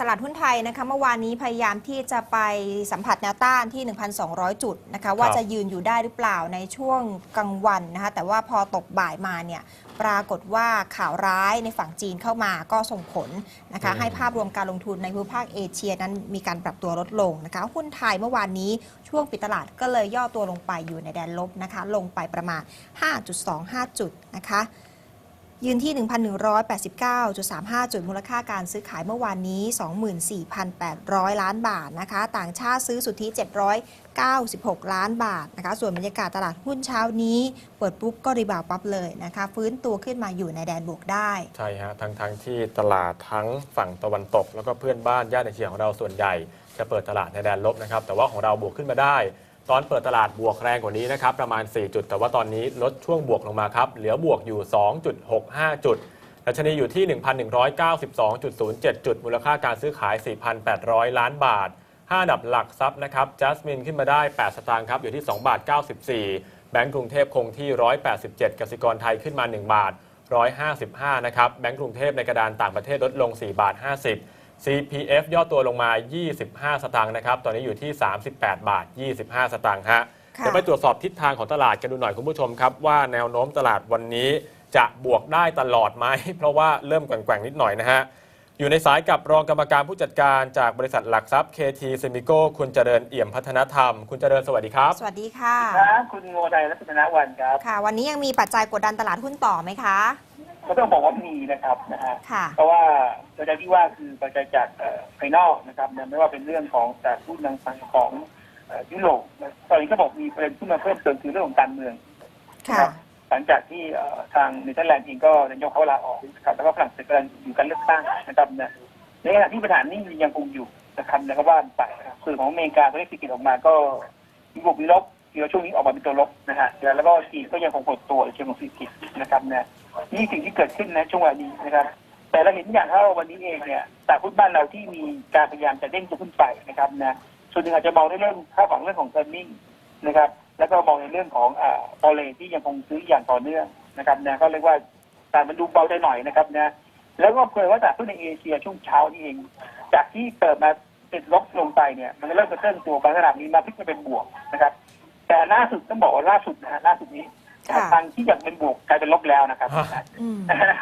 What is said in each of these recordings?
ตลาดหุ้นไทยนะคะเมื่อวานนี้พยายามที่จะไปสัมผัสแนวต้านที่ 1,200 จุดนะคะว่าจะยืนอยู่ได้หรือเปล่าในช่วงกลางวันนะคะแต่ว่าพอตกบ่ายมาเนี่ยปรากฏว่าข่าวร้ายในฝั่งจีนเข้ามาก็ส่งผลนะคะอืมให้ภาพรวมการลงทุนในภูมิภาคเอเชียนั้นมีการปรับตัวลดลงนะคะหุ้นไทยเมื่อวานนี้ช่วงปิดตลาดก็เลยย่อตัวลงไปอยู่ในแดนลบนะคะลงไปประมาณ 5.25 จุดนะคะ ยืนที่ 1,189.35 จุดมูลค่าการซื้อขายเมื่อวานนี้ 24,800 ล้านบาทนะคะ ต่างชาติซื้อสุทธิ 796 ล้านบาทนะคะ ส่วนบรรยากาศตลาดหุ้นเช้านี้ เปิดปุ๊บก็รีบาวปั๊บเลยนะคะ ฟื้นตัวขึ้นมาอยู่ในแดนบวกได้ ใช่ฮะ ทั้งทั้งที่ตลาดทั้งฝั่งตะวันตก แล้วก็เพื่อนบ้านญาติเอเชียของเราส่วนใหญ่ จะเปิดตลาดในแดนลบนะครับ แต่ว่าของเราบวกขึ้นมาได้ ตอนเปิดตลาดบวกแรงกว่านี้นะครับประมาณ 4 จุด แต่ว่าตอนนี้ลดช่วงบวกลงมาครับ เหลือบวกอยู่ 2.65 จุดดัชนีอยู่ที่ 1,192.07 จุด มูลค่าการซื้อขาย 4,800 ล้านบาท 5 ดับหลักทรัพย์นะครับจัสมินขึ้นมาได้ 8 สตางค์ครับอยู่ที่ 2 บาท 94 แบงก์กรุงเทพคงที่ 187กสิกรไทยขึ้นมา 1 บาท 155 นะครับแบงก์กรุงเทพในกระดานต่างประเทศลดลง 4 บาท 50 CPF ย่อตัวลงมา 25 สตางค์นะครับ ตอนนี้อยู่ที่ 38 บาท 25 สตางค์ฮะค่ะเดี๋ยวไปตรวจสอบทิศทางของตลาดกันดูหน่อยคุณผู้ชมครับ ว่าแนวโน้มตลาดวันนี้จะบวกได้ตลอดไหม เพราะว่าเริ่มแกว่งๆ นิดหน่อยนะฮะ อยู่ในสายกับรองกรรมการผู้จัดการจากบริษัทหลักทรัพย์ KT s e m i c o คุณเจริญเอี่ยมพัฒนธรรม คุณเจริญสวัสดีครับ สวัสดีค่ะ ครับคุณโมไดรัตนวันครับ ค่ะ วันนี้ยังมีปัจจัยกดดันตลาดหุ้นต่อไหมคะ ก็ต้องบอกว่ามีนะครับนะฮะค่ะ เพราะว่าปัจจัยที่ว่าคือปัจจัยจากเอ่อภายนอกนะครับนะไม่ว่าเป็นเรื่องของจากผู้นำฝั่งของเอ่อยุโรปนะตอนนี้ก็บอกมีประเด็นขึ้นมาเพิ่มเติมคือเรื่องของการเมือง ค่ะ หลังจากที่เอ่อทางเนเธอร์แลนด์เองก็นายกเขาลาออกนะครับแล้วก็ฝรั่งเศสกำลังอยู่การเลือกตั้งนะครับนะในขณะที่ปัญหานี้ยังคงอยู่นะครับแล้วก็ว่าไปนะครับส่วนของอเมริกาตัวเลขเศรษฐกิจออกมาก็มีบวกมีลบทีละช่วงนี้ออกมาเป็นตัวลบนะฮะแล้วก็จีนก็ยังคงหดตัวในเชิงของเศรษฐกิจนะครับนะ นี่สิ่งที่เกิดขึ้นนะช่วงเวลานี้นะครับ แต่เราเห็นอย่างว่าวันนี้เองเนี่ยตลาดหุ้นบ้านเราที่มีการพยายามจะเด้งตัวขึ้นไปนะครับนะส่วนหนึ่งอาจจะมองในเรื่องค่าของเรื่องของเทอร์นิ่งนะครับ แล้วก็มองในเรื่องของอ่าพอเลที่ยังคงซื้ออย่างต่อเนื่องนะครับนะก็เรียกว่าแตลาดมันดูเบาได้หน่อยนะครับนะแล้วก็เผยว่าตลาดหุ้นในเอเชียช่วงเช้านี่เอง จากที่เปิดมาติดลบลงไปเนี่ยมันเริ่มกระเตื้องตัวบางขนาดนี้มาพลิกมาเป็นบวกนะครับ แต่ล่าสุดต้องบอกว่าล่าสุดนะฮะล่าสุดนี้ ค่ะทางที่ยังเป็นบวกกลายเป็นลบแล้วนะครับอืม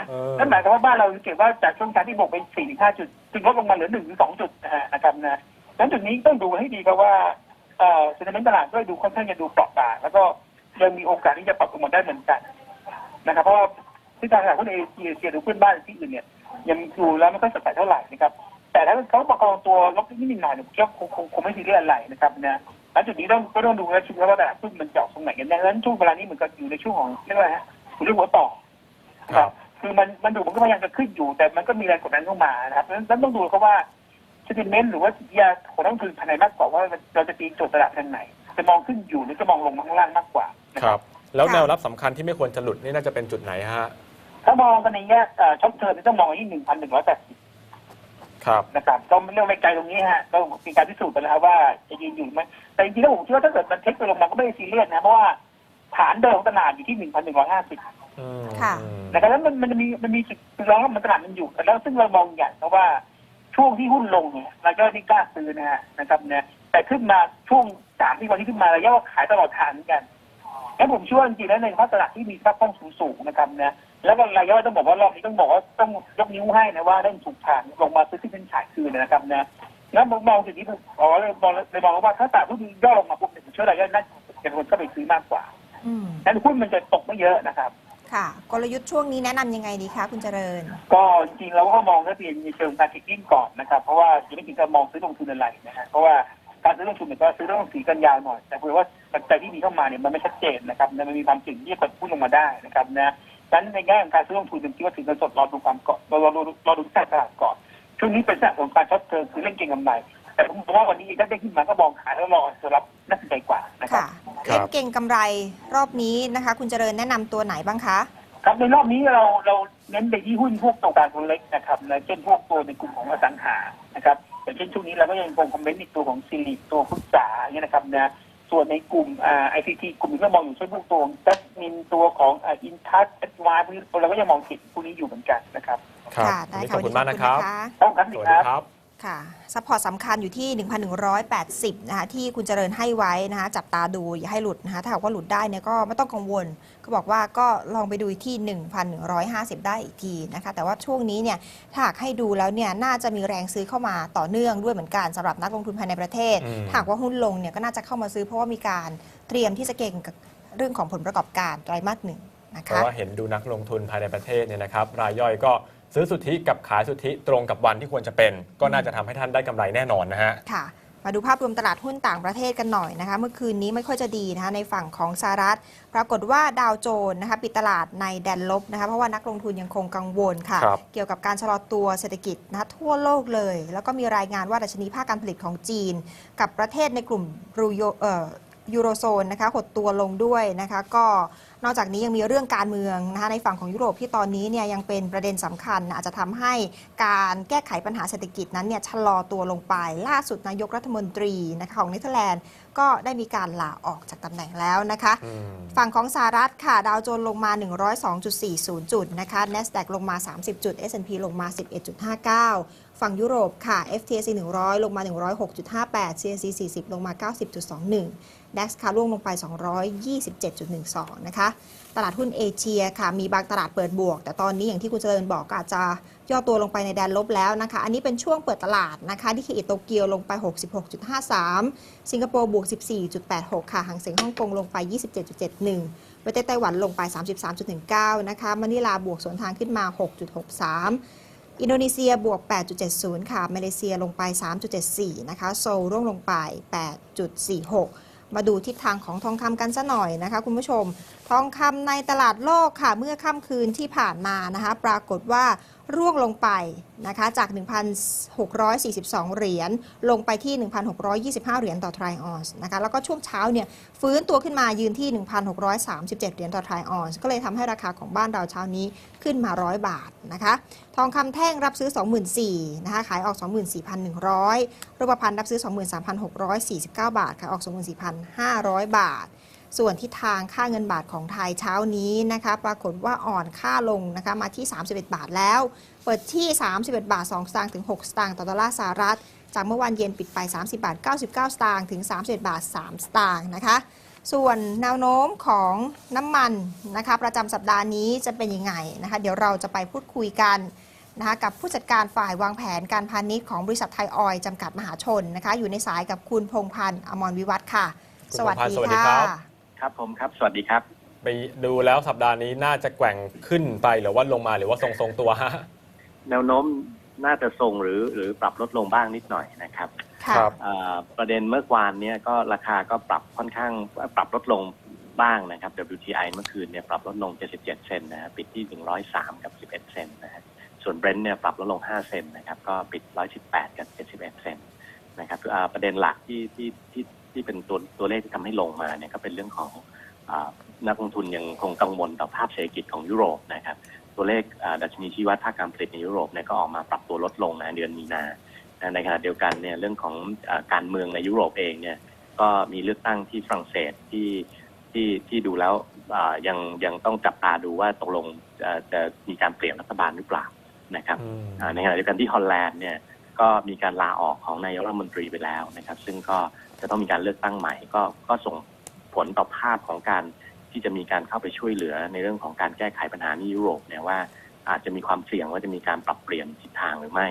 เออนั่นหมายความว่าบ้านเราสังเกตว่าจากช่วงการที่บวกไป4ี่ห้าจุดจึงลดลงมาเหลือหนึ่งถึงสองจุดนะฮะนะครับนะนั้นจุดนี้ต้องดูให้ดีครับว่าเอ่อเซ็นเมนต์ตลาดก็ดูค่อนข้างจะดูเปราะบางแล้วก็ยังมีโอกาสที่จะปรับตัวได้เหมือนกันนะครับ เพราะว่าที่ทางตลาดหุ้นเอเชียหรือเพื่อนบ้านที่อื่นเนี่ย ยังดูแล้วไม่ค่อยสดใสเท่าไหร่นะครับแต่ถ้าเขาประคองตัวลบนิดๆหน่อยๆเนี่ยผมคิดว่าคงคงคงไม่ซีเรียสอะไรนะครับนะ แล้วจุดนี้ต้องก็ต้องดูนะชุดว่าตลาดหุ้นมันจะออกตรงไหนกันแน่ดังนั้นช่วงเวลานี้เหมือนกับอยู่ในช่วงของเรียกว่าอะไรฮะอยู่เรื่องหัวต่อครับคือมันมันดูมันก็พยายามจะขึ้นอยู่ แต่มันก็มีแรงกดดันเข้ามานะครับเพราะฉะนั้นต้องดูเขาว่าสติเมนต์หรือว่าสัญญาของนักลงทุนภายในมากกว่าว่าเราจะตีโจทย์ตลาดทางไหน จะมองขึ้นอยู่หรือจะมองลงมาข้างล่างมากกว่านะคครัรับบแล้วค่ะแนวรับสำคัญที่ไม่ควรจะหลุดนี่น่าจะเป็นจุดไหนฮะถ้ามองกันในแง่เอ่อช็อปเทอร์นต้องมองที่หนึ่งพันหนึ่งร้อยแปดสิบ ครับนะครับก็เรื่องไม่ไกลตรงนี้ฮะก็มีการพิสูจน์ไปแล้วครับว่าจะยืนอยู่ไหมแต่จริงๆแล้วผมคิดว่าถ้าเกิดมันเทคไปลงมาก็ไม่ได้ซีเรียสนะเพราะว่าฐานเดิมของตลาดอยู่ที่หนึ่งพันหนึ่งร้อยห้าสิบอืมค่ะอืมนะครับแล้วมันมันมีมันมีจุดรองรับมันตลาดมันอยู่แล้วซึ่งเรามองอย่างเพราะว่าช่วงที่หุ้นลงเนี่ยเราก็ที่กล้าซื้อนะฮะนะครับเนี่ยแต่ขึ้นมาช่วงสามที่วันที่ขึ้นมาระยะว่าขายตลอดทางเหมือนกันแล้วผมเชื่อว่าจริงๆแล้วในภาคตลาดที่มีค่าคล่องสูงๆนะครับนะ แล้วก็ระยะต้องบอกว่ารอบนี้ต้องบอกว่าต้องยกนิ้วให้นะว่าได้ถูกทางลงมาซื้อที่เป็นฉายคืนนะครับนะแล้วผมมองจุดนี้ผมอ๋อเลยมองเลยมองว่าถ้าตลาดหุ้นย่อลงมาปุ๊บเนี่ยผมเชื่อระยะนั้นจะคนก็ไปซื้อมากกว่าอืมนั้นหุ้นมันจะตกไม่เยอะนะครับ ค่ะ กลยุทธ์ช่วงนี้แนะนำยังไงดีคะคุณเจริญ ก็จริงๆเราก็มองนักเรียนในเชิงการเทคนิคก่อนนะครับ เพราะว่ายังไม่ถึงกับมองซื้อลงทุนอะไรนะฮะเพราะว่าการซื้อลงทุนเนี่ยก็ซื้อต้องสีกันยาวหน่อย แต่เผื่อว่าปัจจัยที่มีเข้ามาเนี่ยมันไม่ชัดเจนนะครับมันมีความเสี่ยงที่จะเกิดพุ่งลงมาได้นะครับนะ ดังนั้นในแง่ของการซื้อลงทุนผมคิดว่าถือเงินสดรอดูความก่อนรอรอรอรอดูที่ตลาดก่อนช่วงนี้เป็นสัของการช็อตเทอมคือเล่นเก็งกำไรแต่ผมบอกว่าวันนี้ถ้าได้ขึ้นมาก็มองขายแล้วรอจะรับน่าสนใจกว่านะครับค่ะเล่นเก่งกำไรรอบนี้นะคะ คุณเจริญแนะนำตัวไหนบ้างคะ ครับในรอบนี้เราเราเน้นไปที่หุ้นพวกตัวกลางตัวเล็กนะครับนะเช่นพวกตัวในกลุ่มของอสังหานะครับอย่างเช่นช่วงนี้เราก็ยังคงคอมเมนต์ในตัวของซีรีตัวพุทธาอย่างเงี้ยนะครับนะ ส่วนในกลุ่มอ่าไอซีทีกลุ่มนี้ก็มองอยู่เช่นพวกตัวดัสมินตัวของอ่าอินทัสเอสวายพวกนี้เราก็ยังมองติดพวกนี้อยู่เหมือนกันนะครับ ครับค่ะวันได้นี้ค่ะขอบคุณมากนะครับวัต้องครับสสิวัสคดีรับครับ ค่ะซัพพอร์ตสำคัญอยู่ที่ 1,180 นะคะที่คุณเจริญให้ไว้นะคะจับตาดูอย่าให้หลุดนะคะถ้าหากว่าหลุดได้เนี่ยก็ไม่ต้องกังวลเขาบอกว่าก็ลองไปดูที่ 1,150 ได้อีกทีนะคะแต่ว่าช่วงนี้เนี่ยถ้าหากให้ดูแล้วเนี่ยน่าจะมีแรงซื้อเข้ามาต่อเนื่องด้วยเหมือนกันสำหรับนักลงทุนภายในประเทศอืมถ้าหากว่าหุ้นลงเนี่ยก็น่าจะเข้ามาซื้อเพราะว่ามีการเตรียมที่จะเก่งกับเรื่องของผลประกอบการไตรมาสหนึ่งนะเพคะราะว่าเห็นดูนักลงทุนภายในประเทศเนี่ยนะครับรายย่อยก็ ซื้อสุทธิกับขายสุทธิตรงกับวันที่ควรจะเป็น ก็น่าจะทำให้ท่านได้กำไรแน่นอนนะฮะค่ะมาดูภาพรวมตลาดหุ้นต่างประเทศกันหน่อยนะคะเมื่อคืนนี้ไม่ค่อยจะดีนะคะในฝั่งของสหรัฐ ปรากฏว่าดาวโจนส์นะคะปิดตลาดในแดนลบนะคะเพราะว่านักลงทุนยังคงกังวลค่ะครับเกี่ยวกับการชะลอตัวเศรษฐกิจนะคะทั่วโลกเลย แล้วก็มีรายงานว่าดัชนีภาคการผลิตของจีน กับประเทศในกลุ่มรูโยเอ่อยูโรโซนนะคะหดตัวลงด้วยนะคะก็ นอกจากนี้ยังมีเรื่องการเมืองนะคะในฝั่งของยุโรปที่ตอนนี้เนี่ยยังเป็นประเด็นสำคัญ อาจจะทำให้การแก้ไขปัญหาเศรษฐกิจนั้นเนี่ยชะลอตัวลงไป ล่าสุดนายกรัฐมนตรีนะคะของเนเธอร์แลนด์ก็ได้มีการลาออกจากตำแหน่งแล้วนะคะอืมฝั่งของสหรัฐค่ะดาวโจนส์ลงมา 102.40 จุดนะคะ NASDAQ ลงมา 30 จุด S&P ลงมา 11.59ฝั่งยุโรปค่ะ FTSE 100 ลงมา 106.58 CAC 40 ลงมา 90.21 DAX ค่ะร่วงลงไป 227.12 นะคะ ตลาดหุ้นเอเชียค่ะ มีบางตลาดเปิดบวก แต่ตอนนี้อย่างที่คุณเจริญบอกก็อาจจะย่อตัวลงไปในแดนลบแล้วนะคะ อันนี้เป็นช่วงเปิดตลาดนะคะที่เคอิโตเกียวลงไป 66.53 สิงคโปร์บวก 14.86 ค่ะหางเสียงฮ่องกงลงไป 27.71ประเทศไต้หวันลงไป 33.19 นะคะมะนิลาบวกสวนทางขึ้นมา 6.63อินโดนีเซียบวก 8.70 ค่ะ มาเลเซียลงไป 3.74 นะคะ โซลร่วงลงไป 8.46 มาดูทิศทางของทองคำกันซะหน่อยนะคะ คุณผู้ชม ทองคำในตลาดโลกค่ะ เมื่อค่ำคืนที่ผ่านมานะคะ ปรากฏว่า ร่วงลงไปนะคะจาก 1,642 เหรียญลงไปที่ 1,625 เหรียญต่อทรายออนซ์นะคะแล้วก็ช่วงเช้าเนี่ยฟื้นตัวขึ้นมายืนที่ 1,637 เหรียญต่อทรายออนซ์ก็เลยทำให้ราคาของบ้านเราเช้านี้ขึ้นมา 100 บาทนะคะทองคำแท่งรับซื้อ 24,000นะคะขายออก 24,100รูปพรรณรับซื้อ 23,649 บาทขายออก 24,500 บาท ส่วนทิศทางค่าเงินบาทของไทยเช้านี้นะคะ ปรากฏว่าอ่อนค่าลงนะคะมาที่ 31 บาทแล้ว เปิดที่ 31 บาท 2 สตางค์ถึง 6 สตางค์ต่อดอลลาร์สหรัฐ จากเมื่อวานเย็นปิดไป 30 บาท 99 สตางค์ถึง 31 บาท 3 สตางค์นะคะ ส่วนแนวโน้มของน้ำมันนะคะ ประจำสัปดาห์นี้จะเป็นยังไงนะคะ เดี๋ยวเราจะไปพูดคุยกันนะคะกับผู้จัดการฝ่ายวางแผนการพาณิชย์ของบริษัทไทยออยล์จำกัดมหาชนนะคะ อยู่ในสายกับคุณพงพันธ์อมรวิวัฒน์ค่ะคุณพงษ์พันธ์สวัสดีครับ ครับผมครับ สวัสดีครับ ไปดูแล้วสัปดาห์นี้น่าจะแกว่งขึ้นไปหรือว่าลงมาหรือว่าทรงๆตัวฮะแนวโน้มน่าจะทรงหรือหรือปรับลดลงบ้างนิดหน่อยนะครับค่ะครับอ่าประเด็นเมื่อวานเนี่ยก็ราคาก็ปรับค่อนข้างปรับลดลงบ้างนะครับ WTI เมื่อคืนเนี่ยปรับลดลง 77 เซนต์นะฮะปิดที่ 103 กับ 11 เซนต์นะฮะส่วน Brent เนี่ยปรับลดลง 5 เซนต์นะครับ ก็ปิด 118 กับ 71 เซนต์นะครับอ่าประเด็นหลักที่ที่ที่ ที่เป็นตัวตัวเลขที่ทำให้ลงมาเนี่ยก็เป็นเรื่องของอานักลงทุนยังคงกังวลต่อภาพเศรษฐกิจของยุโรปนะครับตัวเลขอ่าดัชนีชี้วัดภาคการผลิตในยุโรปเนี่ยก็ออกมาปรับตัวลดลงนะเดือนมีนานะในขณะเดียวกันเนี่ยเรื่องของอาการเมืองในยุโรปเองเนี่ยก็มีเลือกตั้งที่ฝรั่งเศสที่ที่ที่ดูแล้วอ่ายังยังต้องจับตาดูว่าตกลงจะจะมีการเปลี่ยนรัฐบาลหรือเปล่านะครับอืมอ่าในขณะเดียวกันที่ฮอลแลนด์เนี่ยก็มีการลาออกของนายกรัฐมนตรีไปแล้วนะครับ ซึ่งก็ จะต้องมีการเลือกตั้งใหม่ ก็ก็ส่งผลต่อภาพของการที่จะมีการเข้าไปช่วยเหลือในเรื่องของการแก้ไขปัญหานี้ยุโรปเนี่ยว่าอาจจะมีความเสี่ยงว่าจะมีการปรับเปลี่ยนทิศทางหรือไม่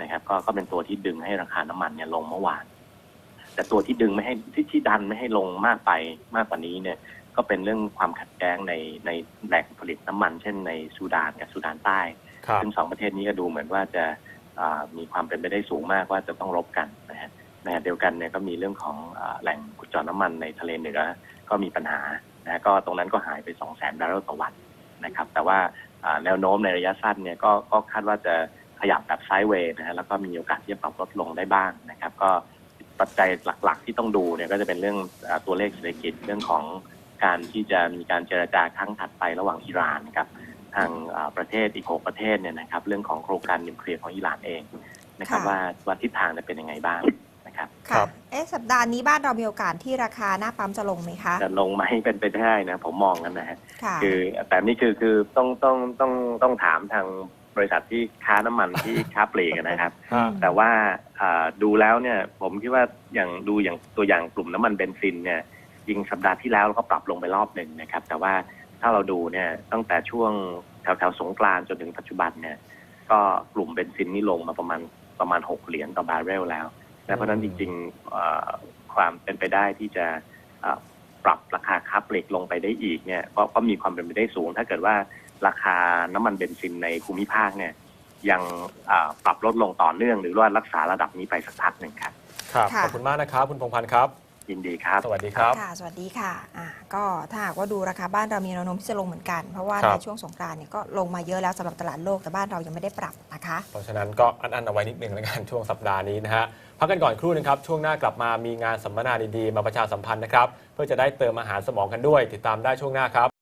นะครับ ก็ก็เป็นตัวที่ดึงให้ราคาน้ำมันเนี่ยลงเมื่อวาน แต่ตัวที่ดึงไม่ให้ที่ที่ดันไม่ให้ลงมากไปมากกว่านี้เนี่ย ก็เป็นเรื่องความขัดแย้งในในแหล่งผลิตน้ำมัน เช่นในซูดานกับซูดานใต้ครับซึ่งสองประเทศนี้ก็ดูเหมือนว่าจะอ่ามีความเป็นไปได้สูงมากว่าจะต้องรบกันนะฮะใน ขณะเดียวกันเนี่ยก็มีเรื่องของอาแหล่งขุดเจาะน้ำมันในทะเลเหนือก็มีปัญหานะฮะก็ตรงนั้นก็หายไป2 0 0 0 0 0บาร์เรลต่อวันนะครับ แต่ว่าอ่าแนวโน้มในระยะสั้นเนี่ยก็ก็คาดว่าจะขยับแบบไซด์เวย์นะฮะแล้วก็มีโอกาสที่จะปรับลดลงได้บ้างนะครับ ก็ปัจจัยหลักๆที่ต้องดูเนี่ยก็จะเป็นเรื่องอาตัวเลขเศรษฐกิจเรื่องของการที่จะมีการเจรจาครั้งถัดไประหว่างอิหร่านกับทางอ่าประเทศอีกหกประเทศเนี่ยนะครับ เรื่องของโครงการนิวเคลียร์ของอิหร่านเองนะครับค่ะว่าว่าทิศทางจะเป็นยังไงบ้างนะ ครับครัค่ะบเอ๊ะสัปดาห์นี้บ้านเรามีโอกาสที่ราคาหน้าปั๊มจะลงไหมคะ จะลงไหมเป็นไปได้นะ ผมมองกันนะฮะค่ะคือแต่นี่คือคือต้องต้องต้องต้องถามทางบริษัทที่ค้าน้ำมันที่ค้าปลีกนะครับฮะแต่ว่าอ่าดูแล้วเนี่ยผมคิดว่าอย่างดูอย่างตัวอย่างกลุ่มน้ำมันเบนซินเนี่ยจริงสัปดาห์ที่แล้วเราก็ปรับลงไปรอบหนึ่งนะครับ แต่ว่าถ้าเราดูเนี่ยตั้งแต่ช่วงแถวแถวๆสงกรานต์จนถึงปัจจุบันเนี่ย ก็กลุ่มเบนซินนี่ลงมาประมาณประมาณหกเหรียญต่อบาร์เรลแล้ว นะเพราะฉะนั้นจริงๆเอ่อความเป็นไปได้ที่จะเอ่อปรับราคาค้าปลีกลงไปได้อีกเนี่ยก็ก็มีความเป็นไปได้สูง ถ้าเกิดว่าราคาน้ำมันเบนซินในภูมิภาคเนี่ยยังเอ่อปรับลดลงต่อเนื่อง หรือว่ารักษาระดับนี้ไปสักพักหนึ่งครับครับค่ะขอบคุณมากนะครับ คุณพงษ์พันธ์ครับยินดีครับ สวัสดีครับค่ะสวัสดีค่ะอ่าก็ถ้าหากว่าดูราคาบ้านเรามีแนวโน้มที่จะลงเหมือนกัน เพราะว่าครัในบช่วงสงกรานต์เนี่ยก็ลงมาเยอะแล้วสำหรับตลาดโลกแต่บ้านเรายังไม่ได้ปรับนะคะ เพราะฉะนั้นก็อันๆเอาไว้นิดนึงแล้วกันช่วงสัปดาห์นี้นะฮะ พักกันก่อนครู่นึงครับ ช่วงหน้ากลับมามีงานสัมมนาดีๆ มาประชาสัมพันธ์นะครับ เพื่อจะได้เติมอาหารสมองกันด้วย ติดตามได้ช่วงหน้าครับ